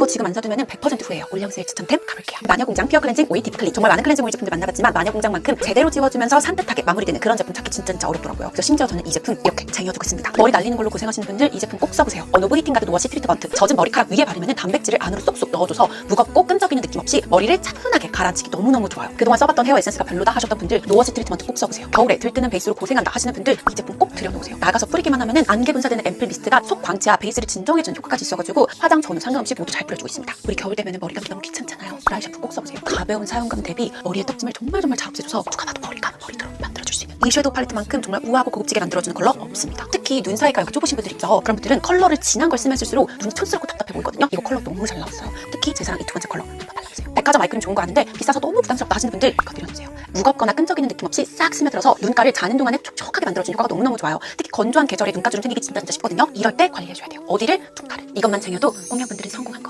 이거 지금 안 사두면 100% 후회해요. 올영 세일 추천템 가볼게요. 마녀공장 피어 클렌징 오일 딥 클린. 정말 많은 클렌징 오일 제품들 만나봤지만 마녀공장만큼 제대로 지워주면서 산뜻하게 마무리되는 그런 제품 찾기 진짜 진짜 어렵더라고요. 그래서 심지어 저는 이 제품 이렇게 쟁여두고 있습니다. 머리 날리는 걸로 고생하시는 분들 이 제품 꼭 써보세요. 어노브 히팅 가드 워시 트리트먼트. 젖은 머리카락 위에 바르면 단백질을 안으로 쏙쏙 넣어줘서 무겁고 끈적이는 느낌 없이 머리를 차분하게 가라앉히기 너무너무 좋아요. 그동안 써봤던 헤어 에센스가 별로다 하셨던 분들 노워시 트리트먼트 꼭 써보세요. 겨울에 들뜨는 베이스로 고생한다 하시는 분들 이 제품 꼭 들여놓으세요. 나가서 뿌리기만 하면은 안개 분사되는 앰플 미스트가 속 광채와 베이스를 진정해주는 효과까지 있어가지고 화장 전후 상관없이 모두 잘 뿌려주고 있습니다. 우리 겨울 되면 머리 감기 너무 귀찮잖아요. 드라이 샴푸 꼭 써보세요. 가벼운 사용감 대비 머리의 떡짐을 정말 정말 잘 없애줘서 누가 봐도 이 섀도우 팔레트만큼 정말 우아하고 고급지게 만들어주는 컬러 없습니다. 특히 눈 사이가 이렇게 좁으신 분들 있죠. 그런 분들은 컬러를 진한 걸 쓰면 쓸수록 눈이 촌스럽고 답답해 보이거든요. 이거 컬러 너무 잘 나왔어요. 특히 제 사랑 이 두 번째 컬러 한번 발라보세요. 백화점 아이크림 좋은 거 아는데 비싸서 너무 부담스럽다 하시는 분들 이거 드려주세요. 무겁거나 끈적이는 느낌 없이 싹 스며들어서 눈가를 자는 동안에 촉촉하게 만들어주는 효과가 너무너무 좋아요. 특히 건조한 계절에 눈가주름 생기기 진짜 진짜 쉽거든요. 이럴 때 관리해줘야 돼요. 어디를? 눈가를. 이것만 쟁여도 꽁냥분들은 성공한 거예요.